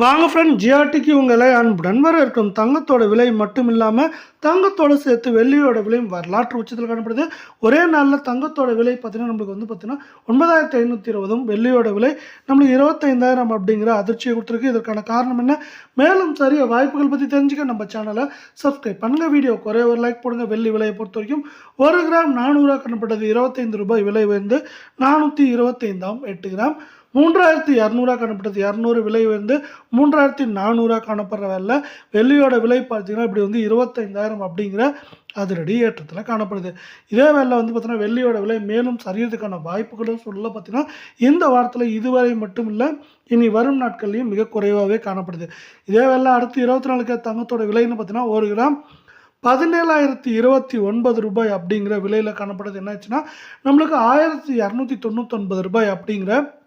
வாங்க ஃப்ரெண்ட் ஜிஆர்டிக்கு உங்களை அன்புடன் இருக்கும் தங்கத்தோட விலை மட்டும் இல்லாமல் தங்கத்தோட சேர்த்து வெள்ளியோட விலையும் வரலாற்று உச்சத்தில் காணப்படுது. ஒரே நாளில் தங்கத்தோட விலை பார்த்தீங்கன்னா நம்மளுக்கு வந்து பார்த்திங்கன்னா ஒன்பதாயிரத்தி ஐநூற்றி இருபதும் வெள்ளியோட விலை நம்மளுக்கு இருபத்தைந்தாயிரம் அப்படிங்கிற அதிர்ச்சியை கொடுத்துருக்கு. இதற்கான காரணம் என்ன? மேலும் சரிய வாய்ப்புகள் பற்றி தெரிஞ்சுக்க நம்ம சேனலை சப்ஸ்கிரைப் பண்ணுங்கள் வீடியோ குறைய ஒரு லைக் போடுங்க. வெள்ளி விலையை பொறுத்த வரைக்கும் ஒரு கிராம் நானூறுரூவா காணப்பட்டது. இருபத்தைந்து ரூபாய் விலை வந்து நானூற்றி இருபத்தைந்தாம் எட்டு கிராம் மூன்றாயிரத்தி இரநூறுவா காணப்பட்டது. இரநூறு விலை வந்து மூன்றாயிரத்தி நானூறுரூவா காணப்படுற வேலை. வெள்ளியோட விலை பார்த்தீங்கன்னா இப்படி வந்து இருபத்தைந்தாயிரம் அப்படிங்கிற அதிரடி ஏற்றத்தில் காணப்படுது. இதே வேலை வந்து பார்த்தீங்கன்னா வெள்ளியோட விலை மேலும் சரியறதுக்கான வாய்ப்புகளும் சொல்ல பார்த்தீங்கன்னா இந்த வாரத்தில் இதுவரை மட்டும் இல்லை இனி வரும் நாட்கள்லையும் மிக குறைவாகவே காணப்படுது. இதே வேலை அடுத்து இருபத்தி நாலுக்கு தங்கத்தோட விலைன்னு பார்த்தீங்கன்னா ஒரு கிராம் பதினேழாயிரத்தி இருபத்தி ஒன்பது ரூபாய் அப்படிங்கிற விலையில் காணப்படுது. என்னாச்சுன்னா நம்மளுக்கு ஆயிரத்தி இரநூத்தி தொண்ணூத்தொன்பது ரூபாய் அப்படிங்கிற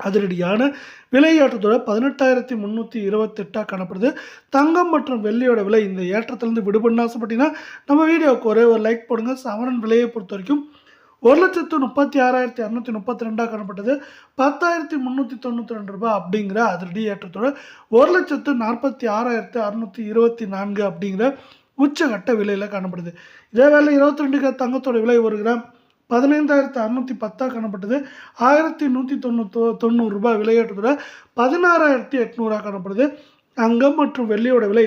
அதிரடியான விலையேற்றத்தோட பதினெட்டாயிரத்தி முந்நூற்றி இருபத்தெட்டாக காணப்படுது. தங்கம் மற்றும் வெள்ளியோட விலை இந்த ஏற்றத்திலேருந்து விடுபடணும் ஆசைப்பட்டீங்கன்னா நம்ம வீடியோவுக்கு ஒரே ஒரு லைக் போடுங்க. சவரன் விலையை பொறுத்த வரைக்கும் ஒரு லட்சத்து முப்பத்தி ஆறாயிரத்தி அறநூற்றி முப்பத்தி ரெண்டாக காணப்பட்டது. பத்தாயிரத்தி முந்நூற்றி தொண்ணூற்றி ரெண்டு ரூபாய் அப்படிங்கிற அதிரடி ஏற்றத்தோட ஒரு லட்சத்து நாற்பத்தி ஆறாயிரத்தி அறுநூற்றி இருபத்தி நான்கு அப்படிங்கிற உச்சகட்ட விலையில் காணப்படுது. இதே வேலை இருபத்தி ரெண்டுக்கு தங்கத்தோட விலை ஒரு கிராம் பதினைந்தாயிரத்து அறுநூற்றி பத்தாக காணப்பட்டது. ஆயிரத்தி நூற்றி தொண்ணூத்தோ தொண்ணூறு ரூபாய் விலையேற்றத்தோட பதினாறாயிரத்தி எட்நூறாக காணப்படுது. தங்கம் மற்றும் வெள்ளியோட விலை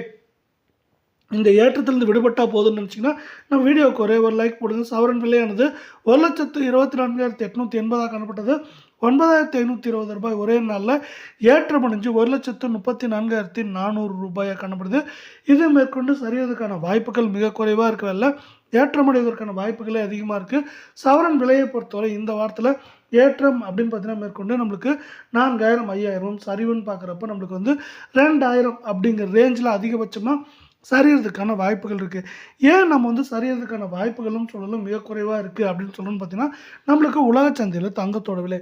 இந்த ஏற்றத்திலிருந்து விடுபட்டால் போதும்னு நினச்சிங்கன்னா நம்ம வீடியோவுக்கு ஒரே ஒரு லைக் போடுங்க. சவரன் விலையானது ஒரு லட்சத்து இருபத்தி நான்காயிரத்தி எட்நூற்றி எண்பதாக காணப்பட்டது. ஒன்பதாயிரத்தி ஐநூற்றி இருபது ரூபாய் ஒரே நாளில் ஏற்றம் அடைஞ்சு ஒரு லட்சத்து முப்பத்தி நான்காயிரத்தி நானூறு ரூபாயாக காணப்படுது. இது மேற்கொண்டு சரியதுக்கான வாய்ப்புகள் மிக குறைவாக இருக்கவில்லை ஏற்றமடைவதற்கான வாய்ப்புகளே அதிகமாக இருக்குது சவரன் விலையை பொறுத்தவரை இந்த வாரத்தில் ஏற்றம் அப்படின்னு பார்த்தீங்கன்னா மேற்கொண்டு நம்மளுக்கு நான்காயிரம் ஐயாயிரம் சரிவுன்னு பார்க்குறப்ப நம்மளுக்கு வந்து ரெண்டாயிரம் அப்படிங்கிற ரேஞ்சில் அதிகபட்சமாக சரியறதுக்கான வாய்ப்புகள் இருக்குது ஏன் நம்ம வந்து சரியறதுக்கான வாய்ப்புகளும் சொல்லலும் மிக குறைவாக இருக்குது அப்படின்னு சொல்லணும்னு பார்த்தீங்கன்னா நம்மளுக்கு உலக சந்தையில் தங்கத்தோட விலை.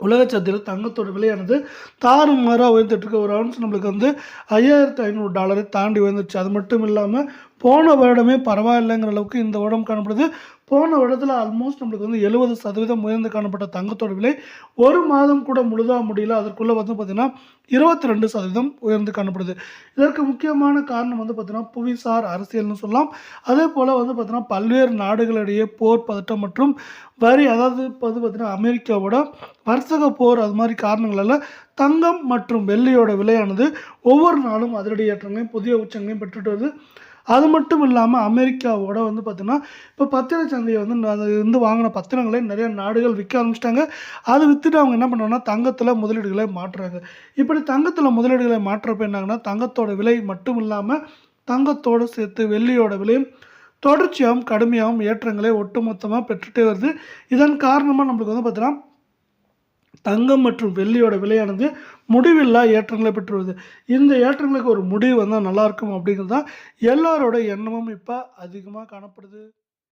உலக சந்தையில் தங்கத்தோட விலையானது தாறுமாறாக உயர்ந்துட்டுருக்கு ஒரு அவுன்ஸ் நம்மளுக்கு வந்து ஐயாயிரத்து ஐநூறு டாலரை தாண்டி உயர்ந்துருச்சு. அது மட்டும் இல்லாமல் போன வருடமே பரவாயில்லைங்கிற அளவுக்கு இந்த வருடம் காணப்படுது. போன வருடத்தில் ஆல்மோஸ்ட் நம்மளுக்கு வந்து எழுபது சதவீதம் உயர்ந்து காணப்பட்ட தங்கத்தோட விலை ஒரு மாதம் கூட முழுதாக முடியல. அதற்குள்ளே வந்து பார்த்திங்கன்னா இருபத்தி ரெண்டு சதவீதம் உயர்ந்து காணப்படுது. இதற்கு முக்கியமான காரணம் வந்து பார்த்திங்கன்னா புவிசார் அரசியல்னு சொல்லலாம். அதே போல் வந்து பார்த்திங்கன்னா பல்வேறு நாடுகளிடையே போர் பதட்டம் மற்றும் வரி அதாவது இப்போ வந்து பார்த்திங்கன்னா அமெரிக்காவோட வர்த்தக போர் அது மாதிரி காரணங்களால் தங்கம் மற்றும் வெள்ளியோட விலையானது ஒவ்வொரு நாளும் அதிரடி ஏற்றங்களையும் புதிய உச்சங்களையும் பெற்றுட்டு வருது. அது மட்டும் இல்லாமல் அமெரிக்காவோட வந்து பார்த்திங்கன்னா இப்போ பத்திர சந்தையை வந்து அது இருந்து வாங்கின பத்திரங்களை நிறைய நாடுகள் விற்க ஆரம்பிச்சிட்டாங்க. அதை விற்றுட்டு அவங்க என்ன பண்ணுறாங்கன்னா தங்கத்தில் முதலீடுகளை மாற்றுறாங்க. இப்படி தங்கத்தில் முதலீடுகளை மாற்றுறப்ப என்னாங்கன்னா தங்கத்தோட விலை மட்டும் இல்லாமல் தங்கத்தோடு சேர்த்து வெள்ளியோட விலையும் தொடர்ச்சியாகவும் கடுமையாகவும் ஏற்றங்களை ஒட்டுமொத்தமாக பெற்றுட்டே வருது. இதன் காரணமாக நம்மளுக்கு வந்து பார்த்தீங்கன்னா தங்கம் மற்றும் வெள்ளியோட விலையானது முடிவில்லா ஏற்றங்களை பெற்று வருது இந்த ஏற்றங்களுக்கு ஒரு முடிவு வந்தால் நல்லாயிருக்கும் அப்படிங்கிறது தான் எல்லாரோட எண்ணமும் இப்போ அதிகமாக காணப்படுது.